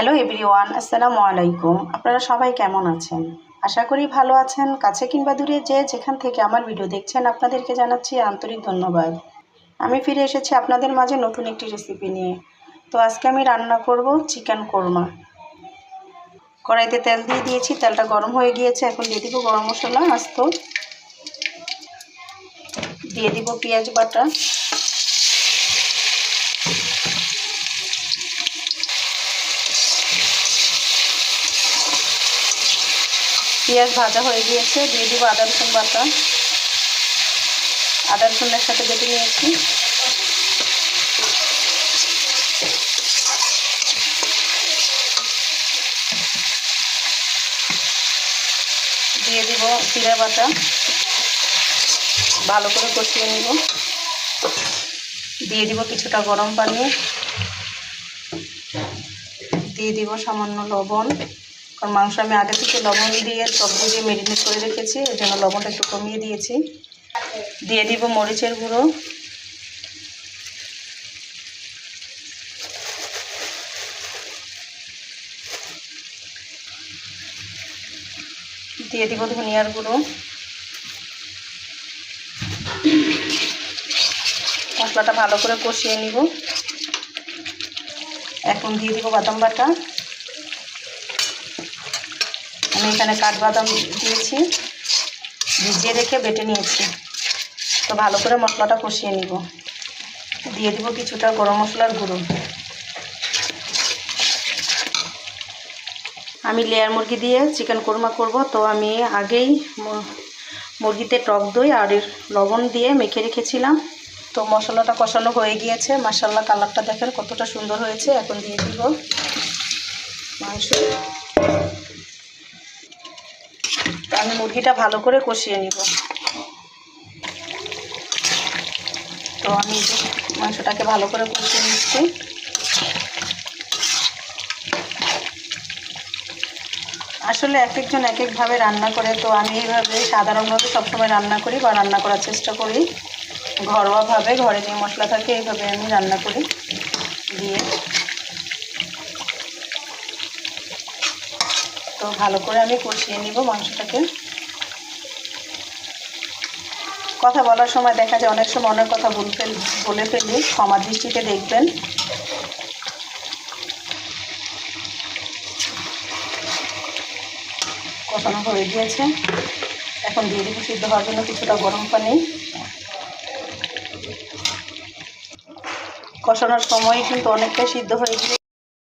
Hello everyone, আসসালামু আলাইকুম। আপনারা সবাই কেমন আছেন? আশা করি ভালো আছেন। কাছে কিংবা দূরে যে যেখান থেকে আমার ভিডিও দেখছেন, আপনাদেরকে জানাচ্ছি আন্তরিক ধন্যবাদ। আমি ফিরে এসেছি আপনাদের মাঝে নতুন একটি রেসিপি নিয়ে। তো আজকে আমি রান্না করব চিকেন কোরমা। কড়াইতে তেল দিয়ে দিয়েছি, তেলটা গরম হয়ে গিয়েছে। এখন দিয়ে দিব গরম মশলা, আস্ত। দিয়ে দিব পেঁয়াজ বাটা। পেঁয়াজ ভাজা হয়ে গিয়েছে, দিয়ে দিব আদা রসুন বাটা। আদা রসুনের সাথে বেটে নিয়েছি। দিয়ে দিব জিরা বাটা। ভালো করে কষিয়ে নিব। দিয়ে দিব কিছুটা গরম পানি। দিয়ে দিব সামান্য লবণ। কারণ মাংস আমি আগে থেকে লবণ দিয়ে সবজি দিয়ে মেরিনেট করে রেখেছি, এর জন্য লবণটা একটু কমিয়ে দিয়েছি। দিয়ে দিব মরিচের গুঁড়ো। দিয়ে দিব ধনিয়ার গুঁড়ো। মশলাটা ভালো করে কষিয়ে নিব। এখন দিয়ে দিব বাদাম বাটা। আমি এখানে কাঠবাদাম দিয়েছি, ভিজিয়ে রেখে বেটে নিয়েছি। তো ভালো করে মশলাটা কষিয়ে নিব। দিয়ে দিব কিছুটা গরম মশলার গুঁড়ো। আমি লেয়ার মুরগি দিয়ে চিকেন কোরমা করব। তো আমি আগেই মুরগিতে টক দই আর লবণ দিয়ে মেখে রেখেছিলাম। তো মশলাটা কষানো হয়ে গিয়েছে। মাসাল্লা কালারটা দেখেন কতটা সুন্দর হয়েছে। এখন দিয়ে দিব মাংস। আমি মুরগিটা ভালো করে কষিয়ে নিব। তো আমি মাংসটাকে ভালো করে কষিয়ে নিচ্ছি। আসলে এক একজন এক একভাবে রান্না করে, তো আমি এইভাবে সাধারণভাবে সবসময় রান্না করি বা রান্না করার চেষ্টা করি। ঘরোয়াভাবে, ঘরে যে মশলা থাকে, এইভাবে আমি রান্না করি। দিয়ে তো ভালো করে আমি কষিয়ে নিব মাংসটাকে। কথা বলার সময় দেখা যায় অনেক সময় অনেক কথা বল ফেল, বলে ফেলি ক্ষমা দৃষ্টিতে দেখবেন। কষানো হয়ে গিয়েছে। এখন দিয়ে দিব সিদ্ধ হওয়ার জন্য কিছুটা গরম পানি। কষানোর সময় কিন্তু অনেকটাই সিদ্ধ হয়ে গিয়েছে।